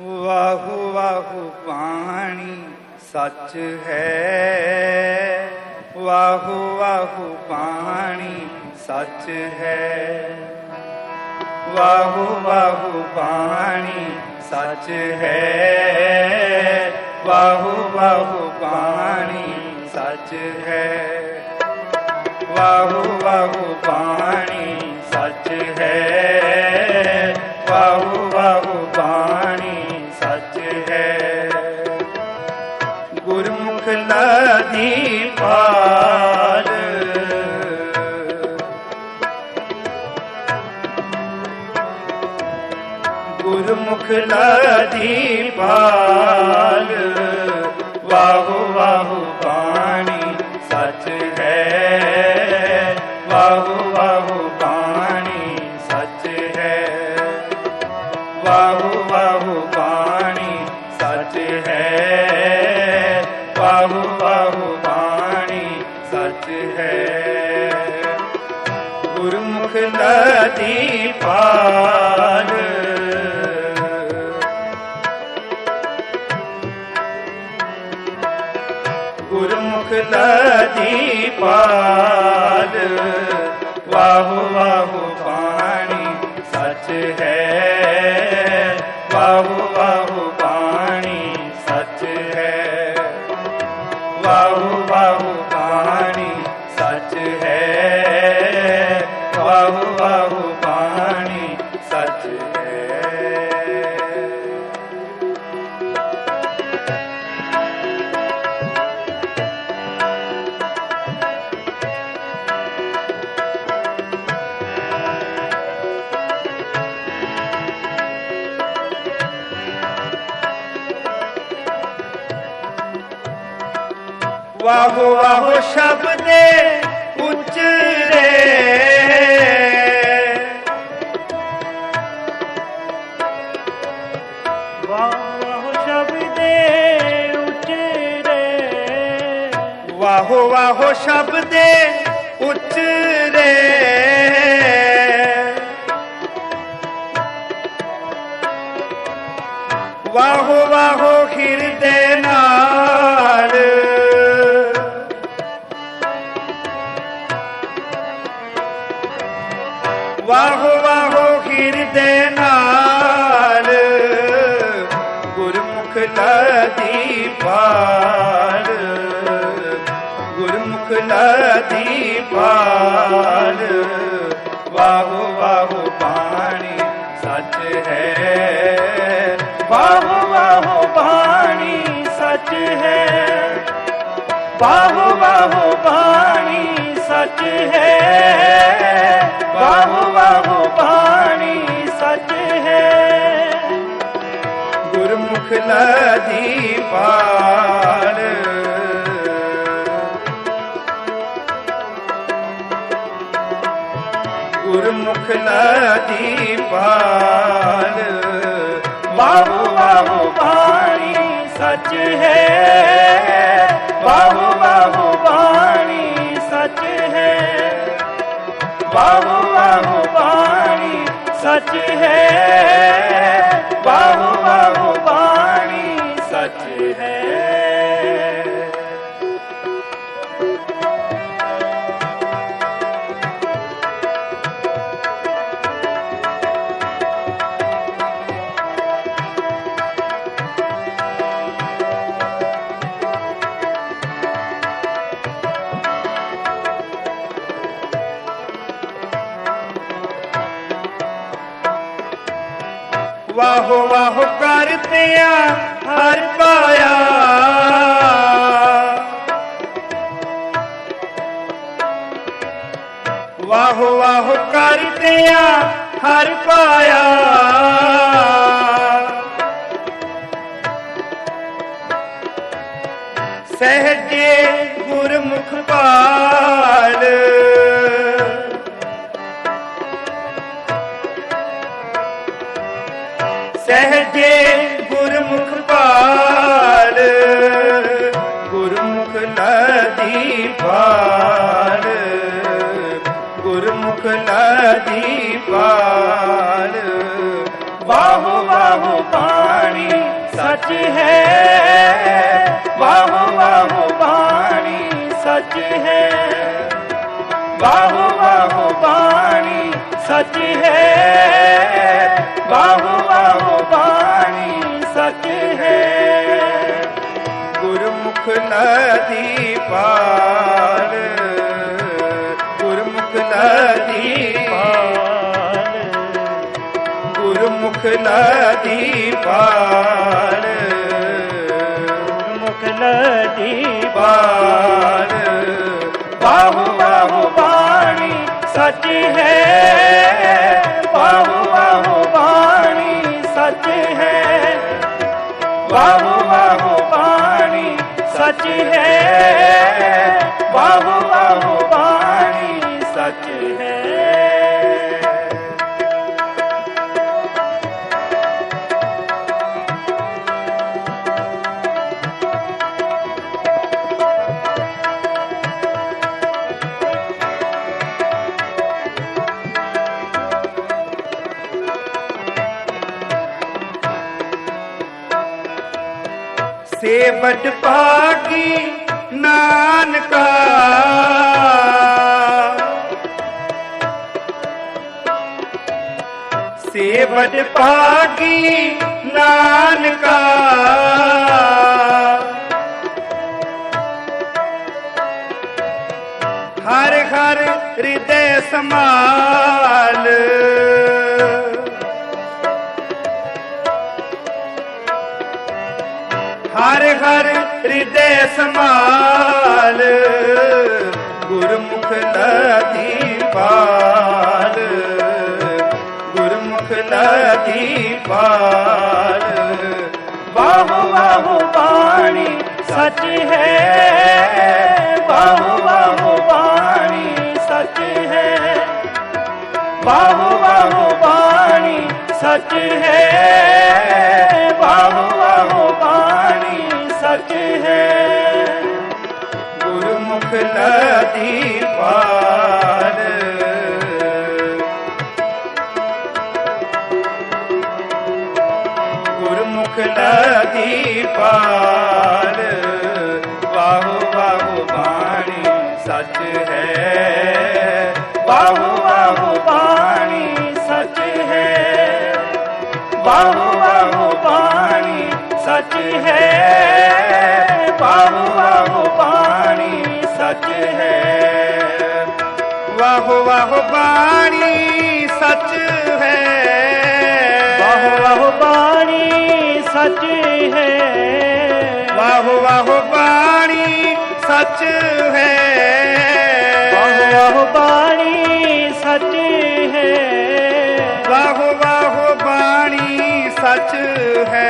ਵਾਹੂ ਵਾਹੂ ਪਾਣੀ ਸੱਚ ਹੈ। ਵਾਹੂ ਵਾਹੂ ਪਾਣੀ ਸੱਚ ਹੈ। ਵਾਹੂ ਵਾਹੂ ਪਾਣੀ ਸੱਚ ਹੈ। ਵਾਹੂ ਵਾਹੂ ਪਾਣੀ ਸੱਚ ਹੈ। ਵਾਹੂ ਵਾਹੂ ਪਾਣੀ ਲਾਦੀ ਗੁਰਮੁਖ ਲਾਦੀ ਪਾਲ। ਗੁਰਮੁਖ ਲਾਦੀ ਪਾਲ ਗੁਰਮੁਖ ਲਾਦੀ ਪਾਲ। ਵਾਹੂ ਵਾਹੂ ਪਾਣੀ ਸੱਚ ਹੈ। ਵਾਹੂ ਵਾਹੂ ਵਾਹੋ ਵਾਹੋ ਸ਼ਬਦੇ ਉਚਰੇ ਵਾਹ ਸ਼ਬਦੇ ਉਚਰੇ ਵਾਹੋ ਵਾਹੋ ਸ਼ਬਦੇ ਉਚਰੇ ਗੁਰਮੁਖ ਲਾਦੀ ਗੁਰਮੁਖ ਲਾਦੀ ਪਾਲ ਵਾਹੋ ਵਾਹੋ ਪਾਣੀ ਸੱਚ ਹੈ। ਵਾਹੋ ਵਾਹੋ ਪਾਣੀ ਸੱਚ ਹੈ। ਵਾਹੋ ਵਾਹੋ ਪਾਣੀ ਸੱਚ ਹੈ। ਵਾਹੋ ਵਾਹੋ ਪਾਣੀ ਗੁਰਮੁਖ ਲਾਦੀ ਪਾਲ ਗੁਰਮੁਖ ਲਾਦੀ ਪਾਲ ਵਾਹੋ ਵਾਹੋ ਪਾਣੀ ਸੱਚ ਹੈ ਵਾਹੋ ਵਾਹੋ ਪਾਣੀ ਸੱਚ ਹੈ ਵਾਹੋ ਵਾਹੋ ਬਾਣੀ ਸੱਚ ਹੈ ਵਾਹੋ ਵਾਹੋ ਪਾਣੀ ਵਾਹੋ ਵਾਹੋ ਕਰਤਿਆ ਹਰ ਪਾਇਆ। ਵਾਹੋ ਵਾਹੋ ਕਰਤਿਆ ਹਰ ਪਾਇਆ। ਸਹਜੇ ਗੁਰਮੁਖ ਪਾਲ ਸਹਜੇ ਗੁਰਮੁਖ ਪਾਲ, ਗੁਰਮੁਖ ਨਦੀ ਪਾਲ, ਗੁਰਮੁਖ ਨਦੀ ਪਾਲ। ਵਾਹੋ ਵਾਹੋ ਪਾਣੀ ਸੱਚ ਹੈ ਬਾਹੂ ਬਾਹੂ ਬਾਣੀ ਸੱਚ ਹੈ। ਬਾਹੂ ਬਾਹੂ ਬਾਣੀ ਸੱਚ ਹੈ। ਬਾਹੂ ਬਾਹੂ ਬਾਣੀ ਸੱਚ ਹੈ ਗੁਰਮੁਖ ਨਦੀ ਪਾਰ ਗੁਰਮੁਖ ਨਦੀ ਪਾਲ ਗੁਰਮੁਖ ਨਦੀ ਪਾਰ ਮੁਖ ਲਦੀ ਪਾਰ ਬਾਹੂ ਬਾਹੂ ਬਾਣੀ ਸੱਚ ਹੈ ਬਾਹੂ ਬਾਹੂ ਸੱਚ ਹੈ। ਬਾਹੂ ਬਾਹੂ ਬਾਣੀ ਸੱਚ ਹੈ। ਬਾਹੂ ਬਾਹੂ ਬਾਣੀ ਸੇਵਟ ਪਾਗੀ ਨਾਨਕਾ। ਸੇਵਟ ਪਾਗੀ ਨਾਨਕਾ। ਹਰ ਹਰ ਹਿਰਦੇ ਸਮਾਲ ਹਰ ਹਰ ਹਿਰਦੇ ਸਮਾਲ ਗੁਰਮੁਖ ਨਦੀ ਪਾਲ, ਗੁਰਮੁਖ ਨਦੀ ਪਾਲ। ਬਾਹੂ ਬਾਹੂ ਬਾਣੀ ਸੱਚ ਹੈ, ਬਾਹੂ ਬਾਹੂ ਬਾਣੀ ਸੱਚ ਹੈ। ਬਾਹੂ ਬਾਹੂ ਬਾਣੀ ਸੱਚ ਹੈ। ਨਦੀ ਪਾਰ। ਗੁਰਮੁਖ ਨਦੀ ਪਾਲ ਸੱਚ ਹੈ। ਵਾਹੋ ਵਾਹੋ ਬਾਣੀ ਸੱਚ ਹੈ। ਬਾਹੂ ਬਾਹੂ ਬਾਣੀ ਸੱਚ ਹੈ। ਵਾਹੋ ਵਾਹੋ ਬਾਣੀ ਸੱਚ ਹੈ। ਬਾਹੂ ਬਾਹੂ ਬਾਣੀ ਸੱਚ ਹੈ। ਵਾਹੋ ਵਾਹੋ ਬਾਣੀ ਸੱਚ ਹੈ।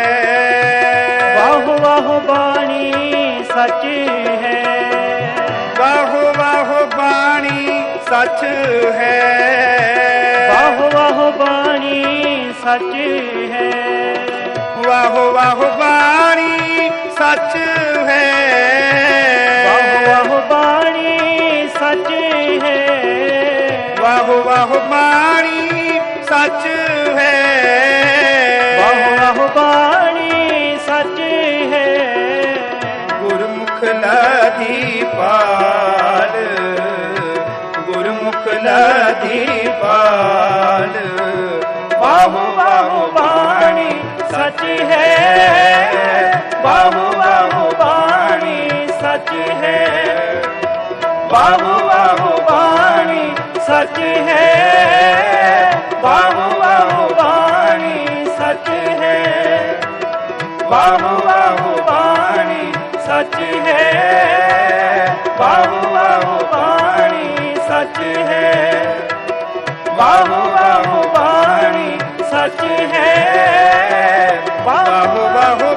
ਬਾਹੂ ਬਾਹੂ ਬਾਣੀ ਸੱਚ ਹੈ। ਸੱਚ ਹੈ। ਵਾਹ ਵਾਹ ਬਾਣੀ ਸੱਚ ਹੈ। ਵਾਹੋ ਵਾਹੋ ਬਾਣੀ ਸੱਚ ਹੈ। ਵਾਹ ਵਾਹ ਬਾਣੀ ਸੱਚ ਹੈ। ਵਾਹੋ ਵਾਹੋ ਬਾਣੀ ਸੱਚ ਹੈ। ਵਾਹ ਵਾਹ ਬਾਣੀ ਸੱਚ ਹੈ। ਗੁਰਮੁਖ ਨਦੀ ਪਾਲ ਗੁਰਮੁਖ ਨਦੀ ਪਾਲ। ਬਾਹੂ ਬਾਹੂ ਬਾਣੀ ਸੱਚ ਹੈ। ਬਾਹੂ ਬਾਹੂ ਬਾਣੀ ਸੱਚ ਹੈ। ਬਾਹੂ ਬਾਹੂ ਬਾਣੀ ਸੱਚ ਹੈ। ਬਾਹੂ ਬਾਹੂ ਬਾਣੀ ਸੱਚ ਹੈ। ਬਾਹੂ ਬਾਹੂ ਬਾਣੀ ਸੱਚ ਹੈ। ਬਾਹੂ ਬਾਹੂ ਬਾਣੀ ਸੱਚ ਹੈ। ਬਾਹੂ ਬਾਹੂ ਬਾਣੀ ਸੱਚ ਹੈ। ਬਾਹੋ ਬਾਹੋ